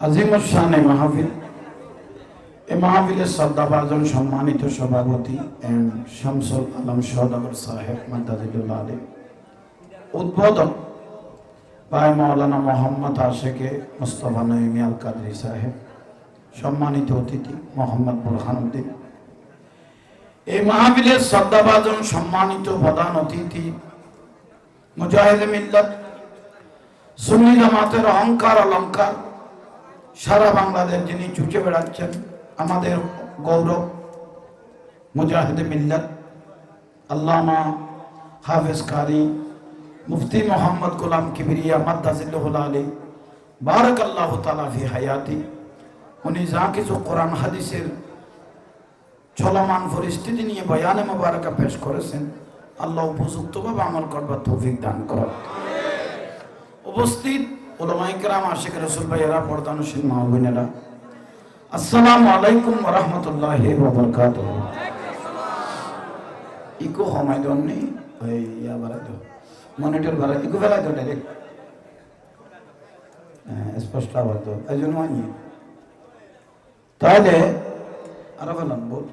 আজিমুসানে মাহফিল। এই মাহফিলের শ্রদ্ধাভাজন সম্মানিত সভাপতি এম শামসুল আলম সহদগর সাহেব মাদ্দাজিদুল্লাহ আলী উদ্বোধক ভাই মৌলানা মোহাম্মদ আশেকে মুস্তফা নঈমি আল কাদরি সাহেব, সম্মানিত অতিথি মোহাম্মদ বুরহানুদ্দিন এই মাহফিলের শ্রদ্ধাভাজন সম্মানিত প্রধান অতিথি মুজাহিদ মিল্লত, সুন্নি জামাতের অহংকার অলঙ্কার সারা বাংলাদেশ যিনি চুচে বেড়াচ্ছেন, আমাদের গৌরব মুজাহিদ মিল্লাত, আল্লামা হাফেজ কারি, মুফতি মোহাম্মদ গোলাম কিবরিয়া মাদ্দাজিল্লাহুল আলী বারাক আল্লাহ তালা ফি হায়াতি, উনি যা কিছু কোরআন হাদিসের চলমান পরিস্থিতি নিয়ে বয়ানে মোবারকা পেশ করেছেন, আল্লাহ উপযুক্তভাবে আমল করবার তৌফিক দান করেন। উপস্থিত ওলামাইকরাম আশেখ রসুল ভাইয়েরা পর্দানুশীল মাহবিনেরা আসসালামু আলাইকুম রহমতুল্লাহ বরকাত ইকো সময় দন নেই ওই ইয়া বাড়াই দো মনিটর বাড়াই, ইকো ফেলাই দো ডাইরেক্ট স্পষ্ট আবার তো এই জন্য আনি তাহলে আরও বললাম বল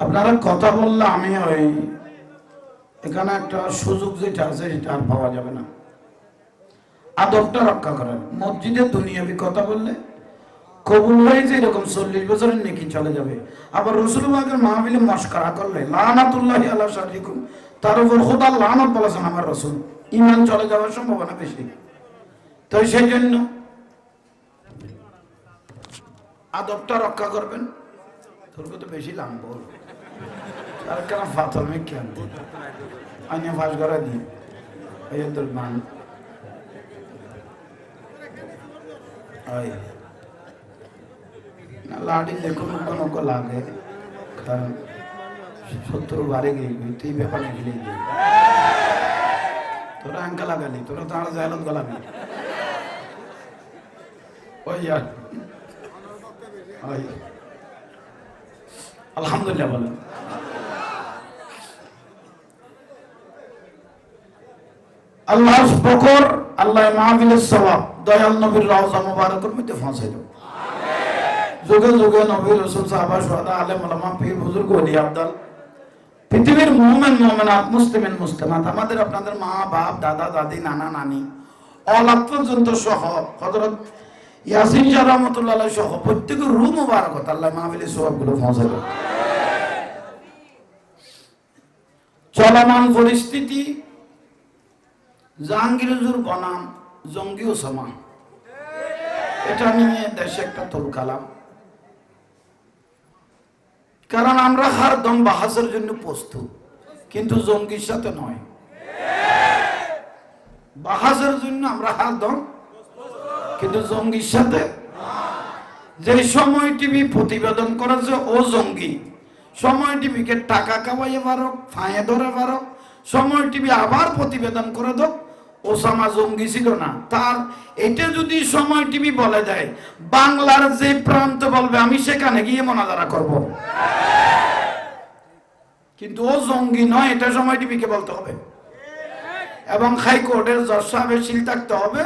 আপনারা কথা বললে আমি ওই এখানে একটা সুযোগ যেটা আছে, সেটা আর পাওয়া যাবে না। আদবটা রক্ষা করেন মসজিদে দুনিয়াবি কথা বললে কবুল হয়ে যে এরকম চল্লিশ বছরের নাকি চলে যাবে। আবার রসুলবাগের মাহবিলে মস্করা করলে, লানাতুল্লাহ আল্লাহ শারিকুম তার উপর খোদা লানত বলেছেন আমার রসুল। ইমান চলে যাওয়ার সম্ভাবনা বেশি। তো সেই জন্য আদবটা রক্ষা করবেন। তোর তো বেশি বল আর কেন ফাতল মে কেন? আইনে ফাঁস করা দিয়ে এই তোর মান লাড়ি দেখুন কোনো কো লাগে। কারণ শত্রু বাড়ি গেই তুই ব্যাপার গেলে তোরা আঙ্কা লাগালি, তোরা তো আর জায়লত গলাবি ওই আর ওই আলহামদুলিল্লাহ বলেন। আল্লাহ বকর আল্লাহ মাহফিলের সবাব দয়াল নবীর রওজা মুবারকের মধ্যে ফাঁসাইল যুগে যুগে নবী রসুল, সাহাবা সোহাদা আলেম আলমা পীর, বুজুর্গ, ওলি, আবদাল। পৃথিবীর মোমেন, মোমেনাত, মুসলিমেন, মুসলিমাত, আমাদের, আপনাদের মা, বাপ, দাদা, দাদি, নানা, নানি অলাপ পর্যন্ত সহ হজরত ইয়াসিন শাহ রহমতুল্লাহ সহ, প্রত্যেকের রু মুবারকত আল্লাহ মাহফিলের সবাবগুলো ফাঁসাইল চলমান পরিস্থিতি জাহাঙ্গীর হুজুর বনাম, জঙ্গি ওসামা এটা নিয়ে দেশে একটা তোলকালাম কারণ আমরা হার দম বাহাসের জন্য প্রস্তুত, কিন্তু জঙ্গির সাথে নয়। বাহাসের জন্য আমরা হার দম, কিন্তু জঙ্গির সাথে যে সময় টিভি প্রতিবেদন করেছে, ও জঙ্গি। সময় টিভিকে টাকা কামাইয়ে পারো ফাঁয়ে ধরে পারো সময় টিভি আবার প্রতিবেদন করে দো ওসামা জঙ্গি ছিল না। তার এটা যদি সময় টিভি বলে দেয়, বাংলার যে প্রান্ত বলবে, আমি সেখানে গিয়ে মনাজারা করব। কিন্তু ও জঙ্গি নয়, এটা সময় টিভিকে বলতে হবে। এবং হাইকোর্টের জজ সাহেবের সিল থাকতে হবে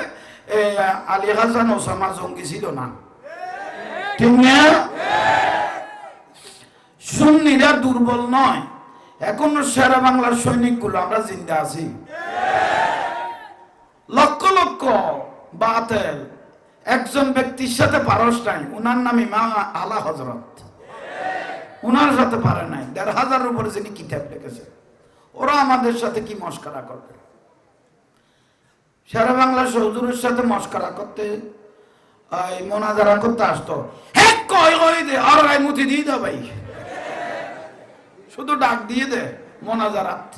আলী হাসান ওসামা জঙ্গি ছিল না। না? সুন্নিরা দুর্বল নয়। এখনও সেরা বাংলার সৈনিকগুলো আমরা জিন্দা আছি। লক্ষ লক্ষ বাতেল। একজন ব্যক্তির সাথে পারস নাই, উনার নাম ইমাম আলা হজরত উনার সাথে পারে নাই, দেড় হাজারের উপরে যিনি কিতাব লিখেছে। ওরা আমাদের সাথে কি মস্করা করবে? সারা বাংলার সৌজুরের সাথে মস্করা করতে, এই মোনাজারা করতে আসতো। হ্যাঁ আর মুতি দিয়ে দে শুধু ডাক দিয়ে দে, মোনাজারাত।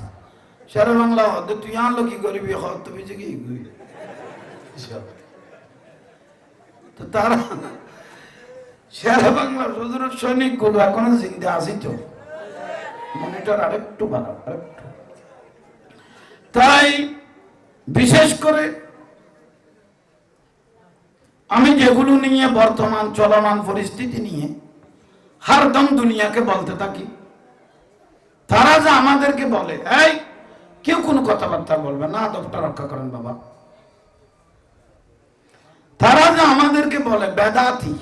শের বাংলা হতে তুই আনলো কি করবি? তুমি যে কি? তো তারা শের বাংলার সৈনিকগুলো এখনও আছি তো। মনিটর আরেকটু আরেকটু। তাই বিশেষ করে আমি যেগুলো নিয়ে বর্তমান চলমান পরিস্থিতি নিয়ে হারদম দুনিয়াকে বলতে থাকি, তারা যে আমাদেরকে বলে, এই কেউ কোনো কথাবার্তা বলবে না, আদবটা রক্ষা করেন বাবা। তারা যে আমাদেরকে বলে, বেদাতি,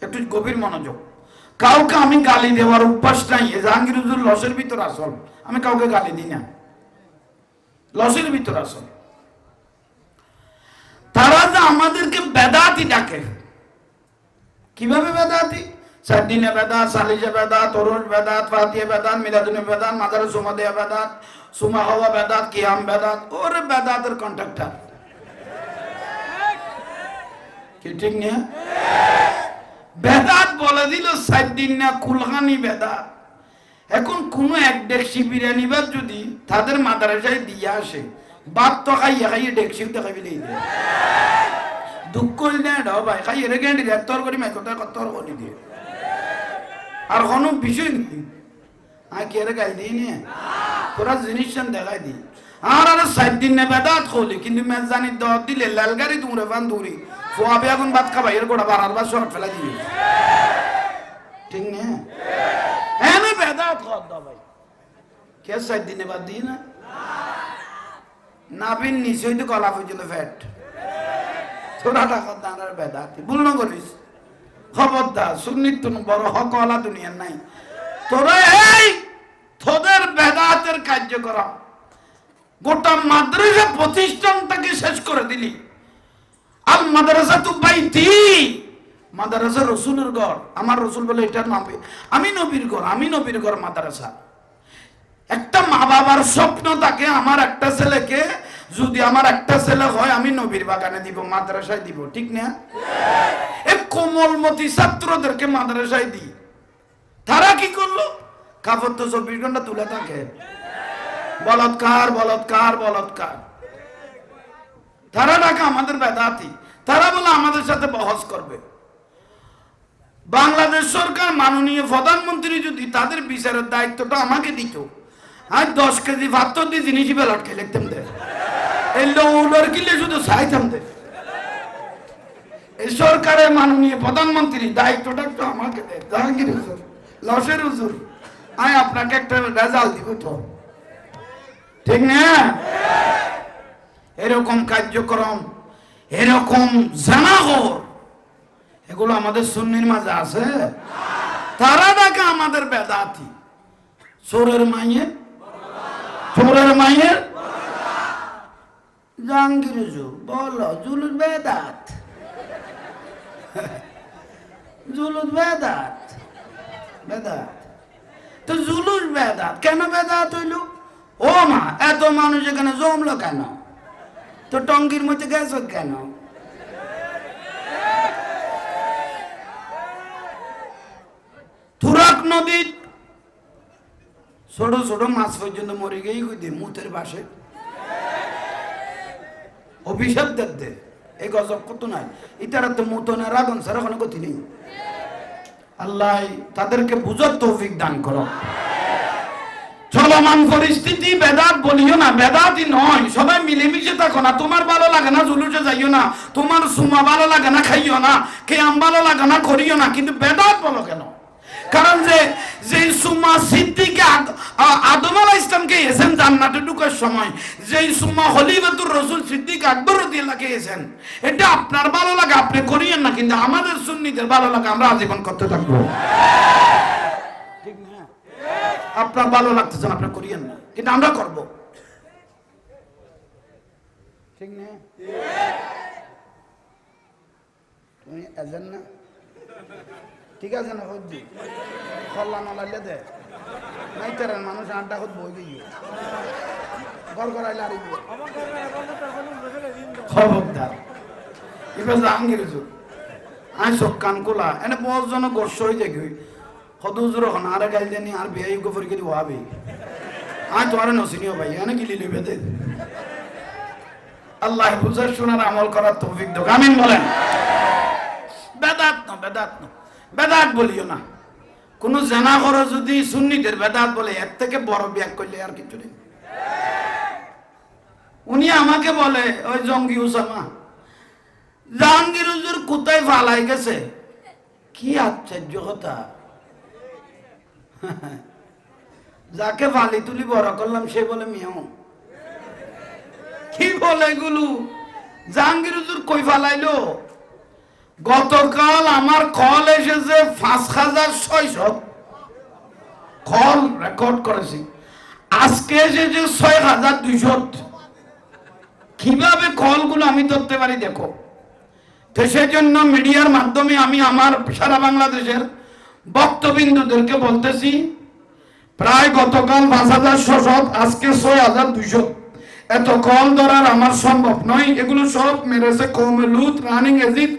একটু গভীর মনোযোগ। কাউকে আমি গালি দেওয়ার অভ্যাস নাই, এ লসের ভিতর আসল। আমি কাউকে গালি দিই না। লসের ভিতর আসল। তারা যে আমাদেরকে বেদাতি ডাকে। কীভাবে বেদাতি? সাদ্দিনে বেদাত সালিজে বেদাত, তরুণ বেদাত ফাতিয়ে বেদাত, মিলাদুনে বেদাত মাদারে সুমা বেদাত, সুমা হওয়া বেদাত, কিয়াম বেদাত, ওরে বেদাতের কন্ট্রাক্টর কি ঠিক নিয়ে? বেদাত বলে দিল সাদ্দিন না কুলহানি বেদাত। এখন কোন এক ডেকসি বিরিয়ানি বাদ যদি তাদের মাদারাসায় দিয়ে আসে, বাদ তো খাইয়ে খাইয়ে ডেকসিও তো খাইলে দুঃখ হইলে ভাই খাই গেন্ডি দেয় তোর করি মাই কথা তোর করি দিয়ে। আর কোনো বিষয় নেই। আর কি এরে গাই দিই নিয়ে? তোরা জিনিস দেখাই দি আর আর সাত দিন নে বেদাত খোলি। কিন্তু মেজ জানি দর দিলে লাল গাড়ি তুমরে ফান দূরি। ফোয়াবে এখন ভাত খাবা, এর গোড়া বারার বার শর্ট ফেলা দিবি। ঠিক নে? হ্যাঁ আমি বেদাত দাও ভাই। কে সাত দিনে বাদ দিই না? নাবিন নিচেই তো গলা পর্যন্ত ফ্যাট তোরা টাকা দাঁড়ার বেদাতি ভুল না করিস। খবরদার সুন্নিত বড় হক ওলা দুনিয়ার নাই। তোরা এই তোদের বেদাতের কার্যক্রম গোটা মাদ্রাসা প্রতিষ্ঠানটাকে শেষ করে দিলি। আর মাদ্রাসা তো বাইতি। মাদ্রাসা রসুলের ঘর। আমার রসুল বলে এটার নাম আমি নবীর ঘর, আমি নবীর ঘর মাদ্রাসা। একটা মা বাবার স্বপ্ন থাকে আমার একটা ছেলেকে যদি আমার একটা ছেলে হয়, আমি নবীর বাগানে দিব, মাদ্রাসায় দিব, ঠিক না? এই কোমলমতি ছাত্রদেরকে মাদ্রাসায় দিই তারা কি করল? কাপড় তো চব্বিশ ঘণ্টা তুলে থাকে। বলৎকার বলৎকার বলৎকার। তারা ডাকা আমাদের বেদাতি। তারা বলে, আমাদের সাথে বহস করবে। বাংলাদেশ সরকার মাননীয় প্রধানমন্ত্রী যদি তাদের বিচারের দায়িত্বটা আমাকে দিত আর দশ কেজি ভাত দিয়ে জিনিস বেলট খেয়ে লিখতাম দে। এই শুধু চাইতাম দে। এই সরকারের মাননীয় প্রধানমন্ত্রী দায়িত্বটা একটু আমাকে দেয় জাহাঙ্গীর হুজুর, লসের হুজুর, আমি আপনাকে একটা রেজাল্ট দিব তো। ঠিক না? এরকম কার্যক্রম, এরকম জানাগর, এগুলো আমাদের সুন্নির মাঝে আছে। তারা ডাকে আমাদের বেদাতি। চোরের মাইয়ের চোরের মাইয়ের জাহাঙ্গীর হুজুর বলো জুলুস বেদাত। জুলুস বেদাত। বেদাত। তো জুলুস বেদাত, কেন বেদাত হইল? ও মা, এত মানুষ এখানে জমলো কেন? তো টঙ্গির মধ্যে গেছ কেন? তুরাক নদীর ছোট ছোট মাছ পর্যন্ত মরে গেই কই মুতের পাশে অভিশাপ দেব এই গজব কত নাই। ইতারা তো মুতনের আগুন সারা কোনো গতি নেই। আল্লাহ তাদেরকে বুঝার তৌফিক দান করো। চলমান পরিস্থিতি, বেদাত বলিও না, বেদাতই নয়। সবাই মিলেমিশে থাকো না। তোমার ভালো লাগে না, জুলুসে যাইও না। তোমার সুমা ভালো লাগে না, খাইও না। কেয়াম ভালো লাগে না, করিও না। কিন্তু বেদাত বলো কেন? কারণ যে যে সুমা সিদ্দিকে আদম আলাহ ইসলামকে এসেন জান্নাতে ঢুকার সময়? যেই সুমা হলিবাতুর রসুল সিদ্দিক আকবর রদিয়াল্লাহকে এসেন এটা আপনার ভালো লাগে, আপনি করিয়েন না, কিন্তু আমাদের সুন্নিদের ভালো লাগে, আমরা আজীবন করতে থাকব। ঠিক না? আপনার ভালো লাগতেছে আপনি করিয়েন না, কিন্তু আমরা করব। ঠিক না? তুমি এজেন না? ঠিক আছে না হদ্দি খল্লা নলাইলে দে। নাই তেরেন মানুষ আড্ডা হত বই গিয়ে। ঘর খবরদার। এবার জাহাঙ্গীর হুজুর আই সব কান এনে জন গর্ষ হয়ে এখন আর গাইল আর বিয়া আই তোমার নসিনিও ভাই, এনে গিলি লিবে দে আল্লাহ বুঝার শোনার আমল করার তৌফিক দেব আমিন বলেন। বেদাত বেদাত বেদাত বলিও না। কোন জানা করো যদি সুন্নিদের বেদাত বলে, এর থেকে বড় ব্যাগ করলে আর কিছু নেই। উনি আমাকে বলে, ওই জঙ্গি উসামা, জাহাঙ্গীর হুজুর কোথায় ফালাই গেছে? কি আশ্চর্য কথা। যাকে ফালি তুলি বড় করলাম, সে বলে মিয়াও। কি বলে এগুলো? জাহাঙ্গীর হুজুর কই ফালাইলো? গতকাল আমার কল এসেছে পাঁচ হাজার ছয়শো। কল রেকর্ড করেছি। আজকে এসেছে ছয় হাজার দুইশো। কীভাবে কলগুলো আমি ধরতে পারি দেখো। তো সেই জন্য মিডিয়ার মাধ্যমে আমি আমার সারা বাংলাদেশের বক্তবিন্দুদেরকে বলতেছি, প্রায় গতকাল পাঁচ হাজার ছশো আজকে ছয় হাজার দুইশো। এত কল ধরার আমার সম্ভব নয়। এগুলো সব মেরেছে কৌমে লুত, রানিং এজিদ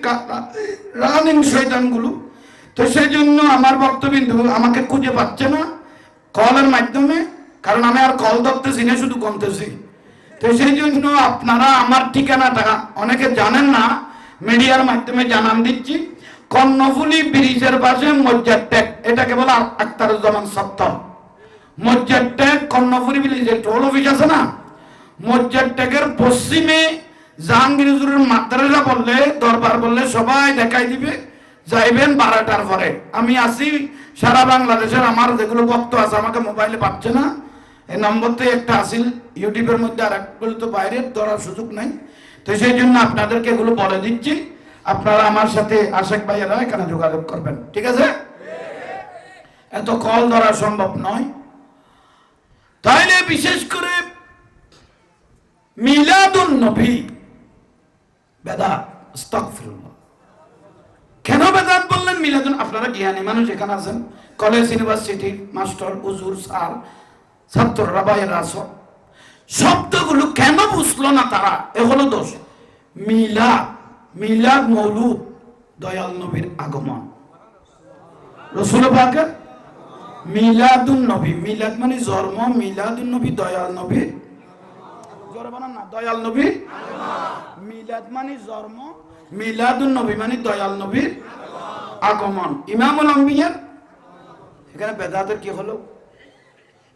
রানিং শৈতানগুলো তো সেই জন্য আমার বক্তবিন্দু আমাকে খুঁজে পাচ্ছে না কলের মাধ্যমে, কারণ আমি আর কল ধরতেছি না, শুধু কমতেছি তো সেই জন্য আপনারা আমার ঠিকানাটা অনেকে জানেন না, মিডিয়ার মাধ্যমে জানান দিচ্ছি। কর্ণফুলি ব্রিজের পাশে মজ্জার টেক, এটাকে বলে আক্তারুজ্জামান সত্তর মজ্জার টেক, কর্ণফুলি ব্রিজের টোল অফিস আছে না? মজ্জার টেকের পশ্চিমে জাহাঙ্গীর হুজুরের মাদ্রাসা বললে, দরবার বললে সবাই দেখাই দিবে, যাইবেন বারোটার পরে। আমি আসি সারা বাংলাদেশের, আমার যেগুলো বক্ত আছে, আমাকে মোবাইলে পাচ্ছে না। এই নম্বরতে একটা আসিল ইউটিউবের মধ্যে আর একগুলো তো বাইরে ধরার সুযোগ নাই। তো সেই জন্য আপনাদেরকে এগুলো বলে দিচ্ছি। আপনারা আমার সাথে, আশেক ভাইয়েরা এখানে যোগাযোগ করবেন। ঠিক আছে? এত কল ধরা সম্ভব নয়। তাইলে বিশেষ করে মিলাদুন নবী। বেদাত কেন বেদাত বললেন মিলাদুন? আপনারা জ্ঞানী মানুষ এখানে আছেন। কলেজ ইউনিভার্সিটির মাস্টার, হুজুর, স্যার ছাত্ররা বাইরে আস শব্দগুলো কেন বুঝলো না তারা? এ হলো দোষ। মিলাদ মিলাদ মৌলুদ, দয়াল নবীর আগমন। রসুল পাকের মিলাদুন নবী। মিলাদ মানে জন্ম, মিলাদুন নবী, দয়াল নবীর জোরে বানান না, দয়াল নবী। মিলাদ মানে জন্ম, মিলাদুন নবী মানে দয়াল নবীর আগমন, ইমামুল আম্বিয়ার। এখানে বেদাতের কি হলো?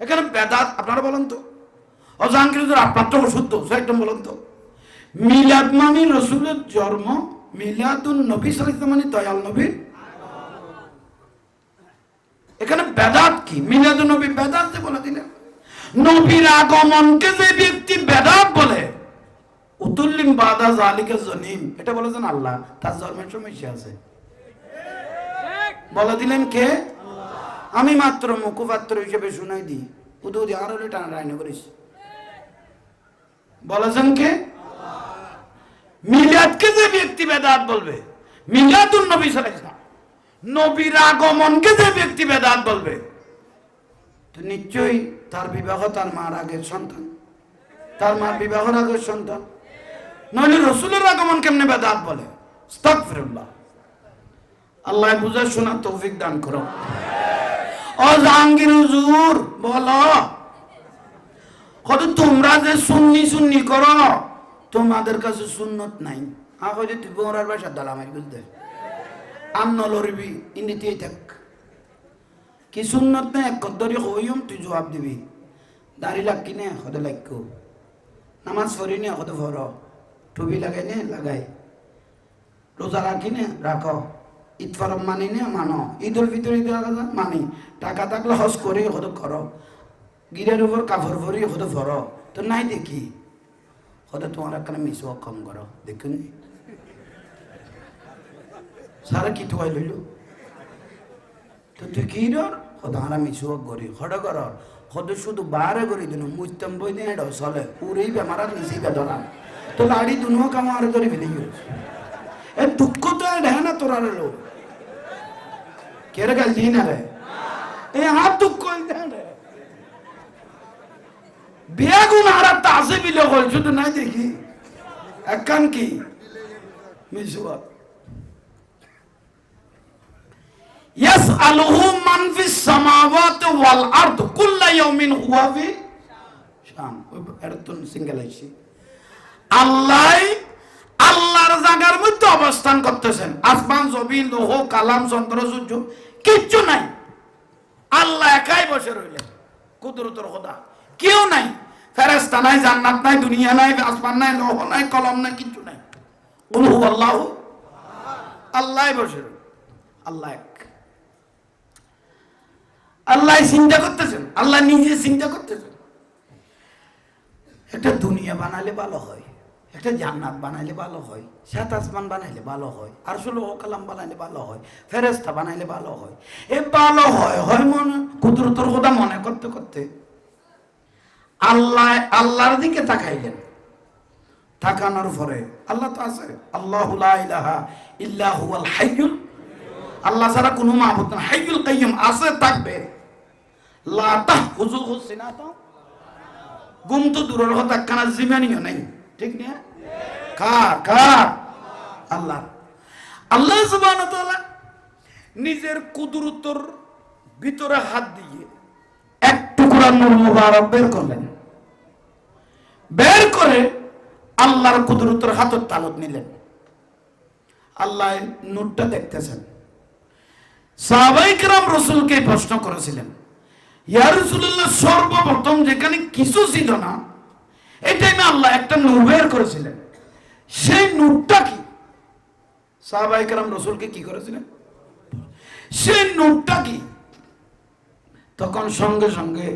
এখানে বেদাত, আপনারা বলেন তো। অজাহাঙ্গীর আপনার তো শুদ্ধ একদম বলেন তো। মিলাদ মানে রসুলের জন্ম, মিলাদুন নবী সালিত মানে দয়াল নবীর এখানে বেদাত কি? মিলাদুন নবী বেদাত বলে দিলেন। নবীর আগমনকে যে ব্যক্তি বেদাত বলে, উতুল্লিম বাদা জালিকে জনিম। এটা বলেছেন আল্লাহ, তার জন্মের সমস্যা আছে। বলে দিলেন কে? আমি মাত্র মুখপাত্র হিসেবে শুনাই দিই। উদু দি আরও টানা রায়না করিস। বলেছেন কে? মিলাদকে যে ব্যক্তি বেদাত বলবে, মিলাদুন নবী সালাইসলাম নবীর আগমনকে যে ব্যক্তি বেদাত বলবে, তো নিশ্চয়ই তার বিবাহ তার মার আগের সন্তান। তার মার বিবাহের আগের সন্তান। নইলে রসুলের আগমন কেমনে বেদাত বলে? আস্তাগফিরুল্লাহ আল্লাহ বুঝা শোনা তৌফিক দান করো। ও জাহাঙ্গীর হুজুর, বলো। কত তোমরা যে সুন্নি সুন্নি করো, তোমাদের কাছে সুন্নত নাই। আগে যে তুই বোরার বাসা দালা মারি বুঝতে আন্ন লড়বি ইন্দিতেই থাক। কি সুন্নত এক কদ্দরি হইম তুই জবাব দিবি। দাড়ি লাগ কিনে হতে লাগকো নামাজ পড়ি নে হতে ভর টুপি লাগাই নে? লাগাই। রোজা রাখি নে? রাখ ঈদ ফরম মানি নে? মানো। ঈদুল ফিতর ঈদ মানি। টাকা থাকলে হজ করি হতে কর গিরের উপর কাপড় ভরি হতে ভর তো নাই দেখি। হতে তোমার একটা মিসওয়াক কম করো দেখুন। সারা কি তুয়াই লইল? তুই কি ডর হতে আমরা মিসওয়াক করি হঠাৎ কর। হতে শুধু বারে করি, দিন মুজতাম বই দিন এটা চলে। উড়েই বেমারা নিজেই বেদনা। তো লাড়ি কাম আর ধরে ফেলে এ দুঃখ তো ঢে না তোরা লো কেরে গাল না রে এ হাত দুঃখ বেগুন একটা আছে বিলে হল শুধু নাই দেখি। একখান কি? মিসওয়াক ইয়াসআলুহু আল্লাহ আল্লাহর মধ্যে অবস্থান করতেছেন। আসমান, জমিন, লোহ, কালাম, চন্দ্র, সূর্য, কিচ্ছু নাই। আল্লাহ একাই বসে রইলেন। কুদরতর খোদা। কেউ নাই। ফেরেস্তা নাই, জান্নাত নাই, দুনিয়া নাই, আসমান নাই, লোহ নাই, কলম নাই, কিচ্ছু নাই। আল্লাহ আল্লাহ বসে রইল আল্লাহ আল্লাহ চিন্তা করতেছেন, আল্লাহ নিজে চিন্তা করতেছেন। একটা দুনিয়া বানালে ভালো হয়, একটা জান্নাত বানাইলে ভালো হয়, সাত আসমান বানাইলে ভালো হয় আর শুলো কালাম বানাইলে ভালো হয় ফেরেস্তা বানাইলে ভালো হয়। এ ভালো হয় হয় মনে, কুদরতর কথা মনে করতে করতে আল্লাহ, আল্লাহর দিকে তাকাইলেন। তাকানোর পরে আল্লাহ তো আছে, আল্লাহ ইলাহা ইল্লাহু আল হাইয়ুল আল্লাহ ছাড়া কোনো মাহবুদ না হাইয়ুল কাইয়ুম আছে, থাকবে। লা তাহফুজুহু সিনাতা গুম তো দূরের কথা, কানা জিমানিও নাই। ঠিক না? কার কার? আল্লাহ আল্লাহ সুবহানাহু ওয়া নিজের কুদরতর ভিতরে হাত দিয়ে এক টুকরা নূর মুবারক বের করলেন। বের করে আল্লাহর কুদরতের হাতের তালত নিলেন। আল্লাহ নূরটা দেখতেছেন। সাহাবাইকরাম রসুলকে প্রশ্ন করেছিলেন, ইয়া রাসূলুল্লাহ, সর্বপ্রথম যেখানে কিছু ছিল না, এই টাইমে আল্লাহ একটা নূর বের করেছিলেন। সেই নূরটা কি? সাহাবাইকরাম রসুলকে কি করেছিলেন? সেই নূরটা কি? তখন সঙ্গে সঙ্গে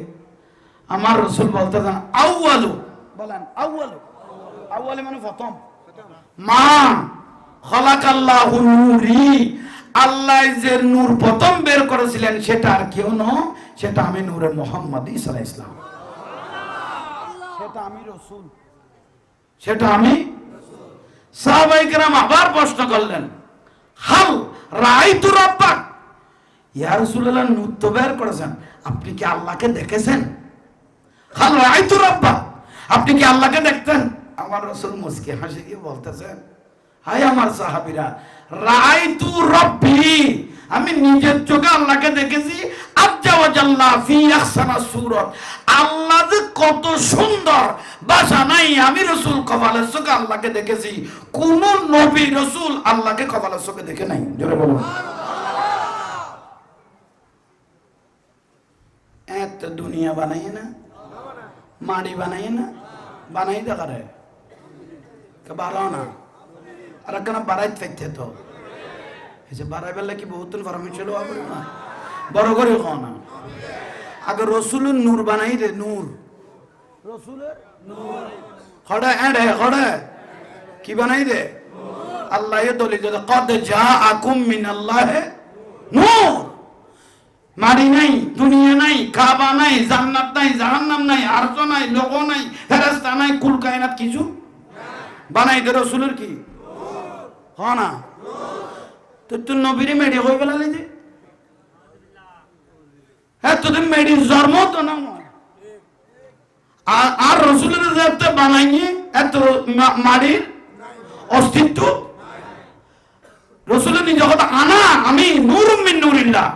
আমার রসুল বলতে দেন আউয়ালু। বলেন, আউয়ালু। আউয়ালু মানে প্রথম। মা খলাকাল্লাহু নূরি। আল্লাহ যে নূর প্রথম বের করেছিলেন, সেটা আর কেউ ন সেটা আমি নূরে মোহাম্মদ ইসা ইসলাম সেটা আমি রসুল। সেটা আমি সাহাবাইকেরাম আবার প্রশ্ন করলেন, হাল রাইতু রব্বাক? ইয়া রাসূলুল্লাহ, নূর তো বের করেছেন, আপনি কি আল্লাহকে দেখেছেন? হাল রাইতু রব্বা আপনি কি আল্লাহকে দেখতেন? আমার রসুল মুসকে হাসি দিয়ে বলতেছেন হাই আমার সাহাবিরা রাইতু রব্বি, আমি নিজের চোখে আল্লাহকে দেখেছি আল্লাহ যে কত সুন্দর বাসা নাই, আমি রসুল কপালের চোখে আল্লাহকে দেখেছি, কোন নবী রসুল আল্লাহকে কপালের চোখে দেখে নাই। জোরে বলুন। এত দুনিয়া বানাই না, মাড়ি বানাই না বানাই দেখারে বাড়াও না। আর কেন বাড়াই থাকতে তো। এই যে বাড়াই বেলা কি বহুত ফরমেশন হওয়া পারে না বড় করে খাও না। আগে রসুলের নূর বানাই দে নূর। রসুলের খড়ে এড়ে খড়ে কি বানাই দে? আল্লাহ দলি যে কদ যা আকুম মিন আল্লাহ নূর। মারি নাই দুনিয়া নাই কাবা নাই জান্নাত নাই জাহান্নাম নাই আরজ নাই লোক নাই ফেরেস্তা নাই কুল কায়নাত কিছু বানাই দে রসুলের কি? হ না? তো তুই নবীরে মেডি হয়ে যে। হ্যাঁ তোদের মেডির জন্ম তো না আর আর রসুলের যাতে বানাইয়ে এত মা- মাটির অস্তিত্ব? আনা, আমি নূর মিন নূরিল্লাহ।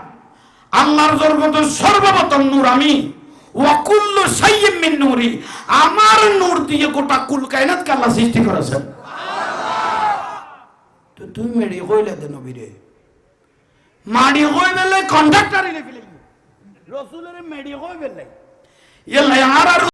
আল্লাহর জগত সর্বপ্রথম নূর আমি। ওয়াকুল্ল সাইয়্যিম মিন নূরি। আমার নূর দিয়ে গোটা কুল কায়নাতকে আল্লাহ সৃষ্টি করেছেন। তো তুমি মেডি কইলে দে নবীরে মাড়ি কই বেলে কন্ডাক্টর ইলে ফেলে রসুলের মেডি কই বেলে ইয়া আর